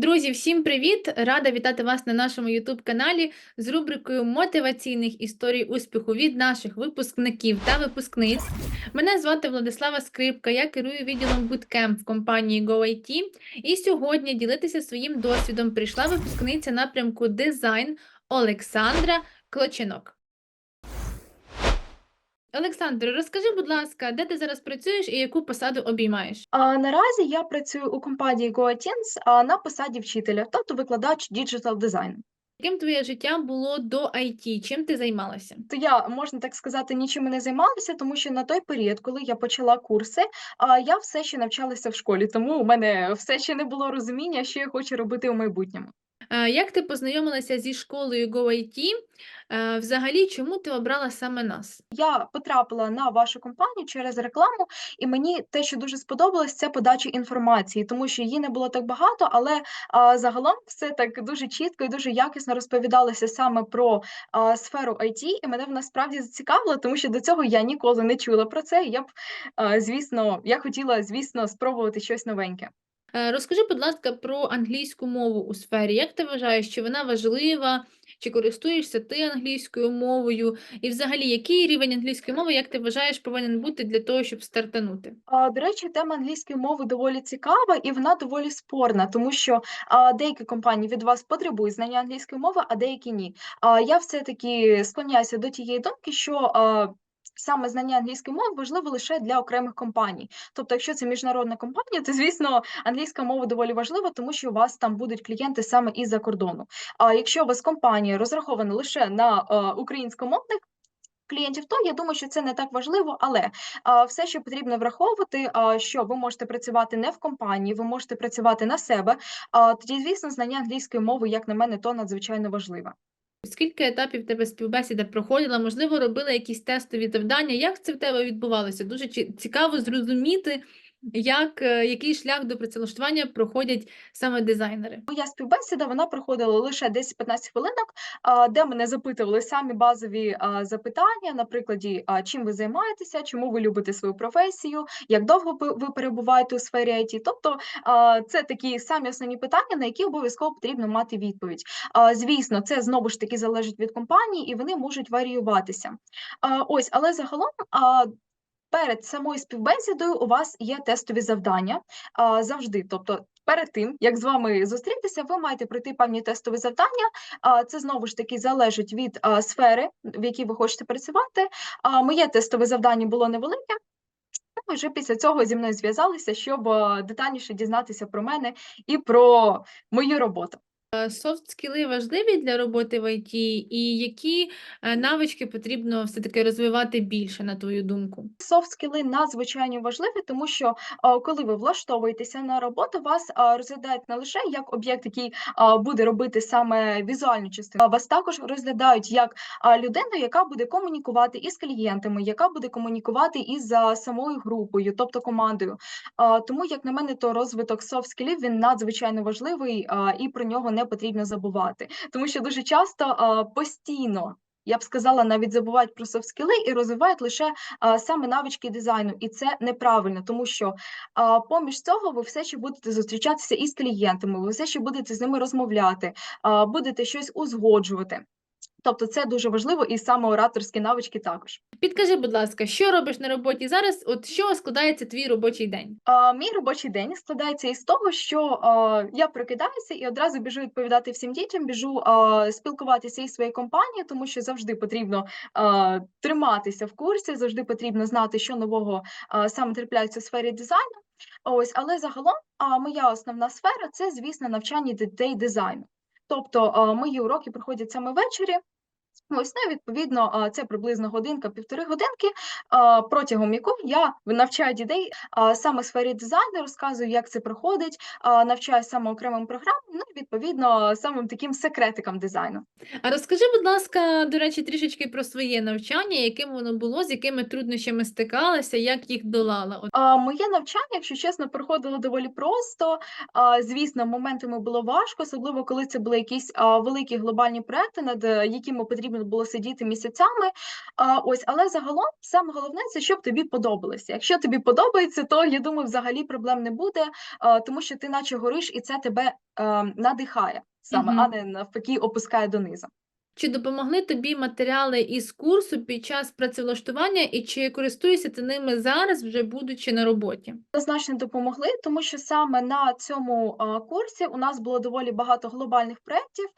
Друзі, всім привіт! Рада вітати вас на нашому youtube каналі з рубрикою мотиваційних історій успіху від наших випускників та випускниць. Мене звати Владислава Скрипка, я керую відділом Bootcamp в компанії GoIT. І сьогодні ділитися своїм досвідом прийшла випускниця напрямку дизайн Олександра Клочинок. Олександр, розкажи, будь ласка, де ти зараз працюєш і яку посаду обіймаєш? А, наразі я працюю у компанії GoAteens а, на посаді вчителя, тобто викладач діджитал дизайну. Яким твоє життя було до IT? Чим ти займалася? То я, можна так сказати, нічим не займалася, тому що на той період, коли я почала курси, я все ще навчалася в школі, тому у мене все ще не було розуміння, що я хочу робити у майбутньому. Як ти познайомилася зі школою GoIT? Взагалі, чому ти обрала саме нас? Я потрапила на вашу компанію через рекламу, і мені те, що дуже сподобалось, це подача інформації, тому що її не було так багато, але а, загалом все так дуже чітко і дуже якісно розповідалося саме про а, сферу IT, і мене вона справді зацікавила, тому що до цього я ніколи не чула про це. І я б, а, звісно, я хотіла, звісно, спробувати щось новеньке. Е, Розкажи, будь ласка, про англійську мову у сфері. Як ти вважаєш, чи вона важлива, чи користуєшся ти англійською мовою? І взагалі, який рівень англійської мови, як ти вважаєш, повинен бути для того, щоб стартанути? А, До речі, тема англійської мови доволі цікава і вона доволі спорна, тому що а, деякі компанії від вас потребують знання англійської мови, а деякі ні. А, я все-таки склоняюся до тієї думки, що а, саме знання англійської мови важливо лише для окремих компаній. Тобто, якщо це міжнародна компанія, то звісно англійська мова доволі важлива, тому що у вас там будуть клієнти саме із-за кордону. А якщо у вас компанія розрахована лише на а, українськомовних клієнтів, то я думаю, що це не так важливо, але а, все, що потрібно враховувати, а, що ви можете працювати не в компанії, ви можете працювати на себе. А, тоді, звісно, знання англійської мови, як на мене, то надзвичайно важливе. Скільки етапів тебе співбесіда проходила? Можливо, робила якісь тестові завдання? Як це в тебе відбувалося? Дуже цікаво зрозуміти, як, е, який шлях до працевлаштування проходять саме дизайнери. Моя співбесіда вона проходила лише 10-15 хвилинок, де мене запитували самі базові запитання, на прикладі, а, чим ви займаєтеся, чому ви любите свою професію, як довго ви перебуваєте у сфері IT. Тобто це такі самі основні питання, на які обов'язково потрібно мати відповідь. Звісно, це знову ж таки залежить від компанії, і вони можуть варіюватися. Ось, але загалом. Перед самою співбесідою у вас є тестові завдання завжди. Тобто, перед тим як з вами зустрітися, ви маєте пройти певні тестові завдання. Це знову ж таки залежить від сфери, в якій ви хочете працювати. Моє тестове завдання було невелике. І вже після цього зі мною зв'язалися, щоб детальніше дізнатися про мене і про мою роботу. Софт-скіли важливі для роботи в IT, і які е, навички потрібно все-таки розвивати більше, на твою думку? Софт-скіли надзвичайно важливі, тому що коли ви влаштовуєтеся на роботу, вас розглядають не лише як об'єкт, який буде робити саме візуальну частину, вас також розглядають як людину, яка буде комунікувати із клієнтами, яка буде комунікувати із самою групою, тобто командою. Тому, як на мене, то розвиток софт-скілів він надзвичайно важливий, і про нього не потрібно забувати, тому що дуже часто постійно. Я б сказала, навіть забувають про софт-скіли і розвивають лише а, саме навички дизайну, і це неправильно, тому що а, поміж цього ви все ще будете зустрічатися із клієнтами, ви все ще будете з ними розмовляти, а, будете щось узгоджувати. Тобто це дуже важливо, і саме ораторські навички також. Підкажи, будь ласка, що робиш на роботі зараз? От чого складається твій робочий день? А, мій робочий день складається із того, що а, я прокидаюся і одразу біжу відповідати всім дітям, біжу а, спілкуватися із своєю компанією, тому що завжди потрібно а, триматися в курсі, завжди потрібно знати, що нового а, саме трапляється у сфері дизайну. Ось, але загалом а, моя основна сфера це, звісно, навчання дітей дизайну. Тобто мої уроки проходять саме ввечері. Ось, ну, відповідно, це приблизно годинка-півтори годинки, протягом якої я навчаю дітей саме в сфері дизайну, розказую, як це проходить, навчаю саме окремим програмам, ну і відповідно самим таким секретикам дизайну. А розкажи, будь ласка, до речі, трішечки про своє навчання, яким воно було, з якими труднощами стикалася, як їх долала? Моє навчання, якщо чесно, проходило доволі просто. Звісно, моментами було важко, особливо коли це були якісь великі глобальні проекти, над е, якими потрібно потрібно було сидіти місяцями. А, ось, але загалом саме головне це щоб тобі подобалося. Якщо тобі подобається, то я думаю, взагалі проблем не буде, а, тому що ти наче гориш, і це тебе е, надихає саме, а не навпаки опускає донизу. Чи допомогли тобі матеріали із курсу під час працевлаштування, і чи користуєшся ти ними зараз, вже будучи на роботі? Однозначно допомогли, тому що саме на цьому курсі у нас було доволі багато глобальних проєктів,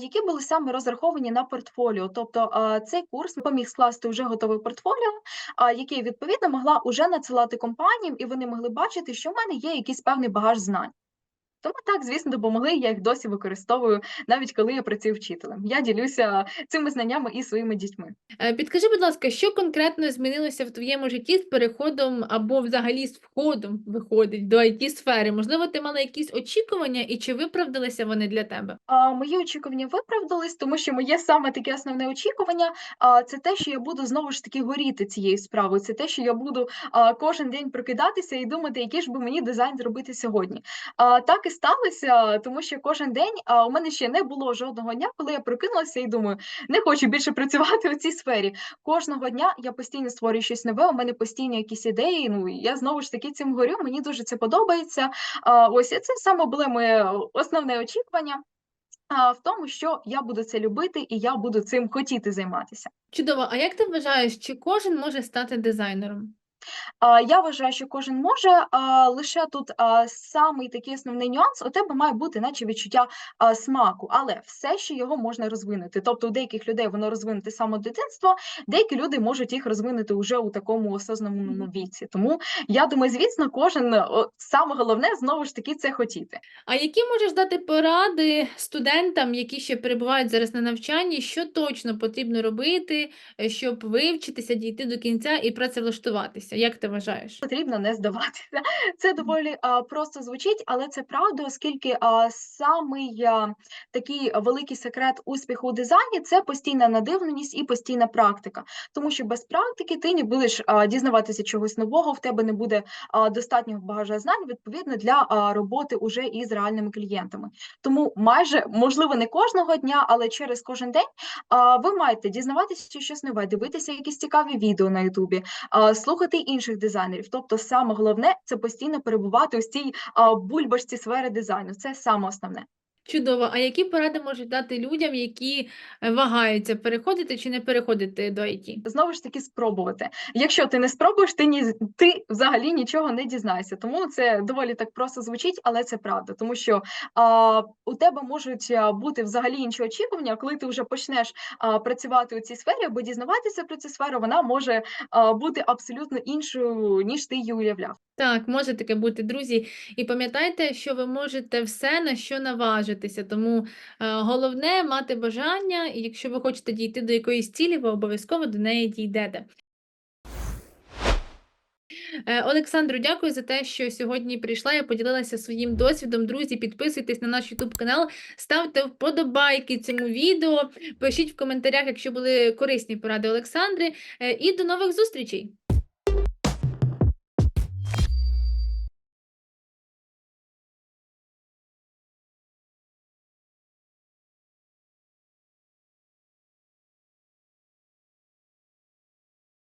які були саме розраховані на портфоліо. Тобто цей курс допоміг скласти вже готове портфоліо, яке відповідно могла уже надсилати компаніям, і вони могли бачити, що в мене є якийсь певний багаж знань. Тому так, звісно, допомогли. Я їх досі використовую, навіть коли я працюю вчителем. Я ділюся цими знаннями і своїми дітьми. Е, Підкажи, будь ласка, що конкретно змінилося в твоєму житті з переходом або взагалі з входом виходить до it сфери? Можливо, ти мала якісь очікування, і чи виправдалися вони для тебе? А, мої очікування виправдались, тому що моє саме таке основне очікування а, це те, що я буду знову ж таки горіти цією справою. Це те, що я буду а, кожен день прокидатися і думати, який ж би мені дизайн зробити сьогодні. А, так і сталося, тому що кожен день а, у мене ще не було жодного дня, коли я прокинулася і думаю, не хочу більше працювати у цій сфері. Кожного дня я постійно створюю щось нове. У мене постійно якісь ідеї. Ну я знову ж таки цим горю. Мені дуже це подобається. А, ось і це саме було моє основне очікування. В тому, що я буду це любити і я буду цим хотіти займатися. Чудово. А як ти вважаєш, чи кожен може стати дизайнером? Я вважаю, що кожен може, лише тут самий такий основний нюанс, у тебе має бути наче відчуття смаку, але все ще його можна розвинути. Тобто у деяких людей воно розвинути саме дитинства, деякі люди можуть їх розвинути вже у такому осознаному віці. Тому я думаю, звісно, кожен саме головне знову ж таки це хотіти. А які можеш дати поради студентам, які ще перебувають зараз на навчанні, що точно потрібно робити, е, щоб вивчитися, дійти до кінця і працевлаштуватися? Як ти вважаєш? Потрібно не здаватися. Це доволі а, просто звучить, але це правда, оскільки а, самий а, такий великий секрет успіху у дизайні це постійна надивленість і постійна практика. Тому що без практики ти не будеш а, дізнаватися чогось нового, в тебе не буде а, достатнього багажа знань, відповідно, для а, роботи уже із реальними клієнтами. Тому майже, можливо, не кожного дня, але через кожен день а, ви маєте дізнаватися щось нове, дивитися якісь цікаві відео на Ютубі, а, слухати інших дизайнерів. Тобто, саме головне це постійно перебувати у цій бульбашці сфери дизайну. Це саме основне. Чудово. А які поради можуть дати людям, які е, вагаються переходити чи не переходити до IT? Знову ж таки, спробувати. Якщо ти не спробуєш, ти ні ти взагалі нічого не дізнаєшся. Тому це доволі так просто звучить, але це правда. Тому що а, у тебе можуть бути взагалі інші очікування, коли ти вже почнеш а, працювати у цій сфері або дізнаватися про цю сферу, вона може а, бути абсолютно іншою, ніж ти її уявляв. Так, може таке бути, друзі. І пам'ятайте, що ви можете все, на що наважитися. Тому е, головне мати бажання, і якщо ви хочете дійти до якоїсь цілі, ви обов'язково до неї дійдете. Е, Олександру, дякую за те, що сьогодні прийшла. Я поділилася своїм досвідом. Друзі, підписуйтесь на наш YouTube канал, ставте вподобайки цьому відео, пишіть в коментарях, якщо були корисні поради Олександри. Е, І до нових зустрічей!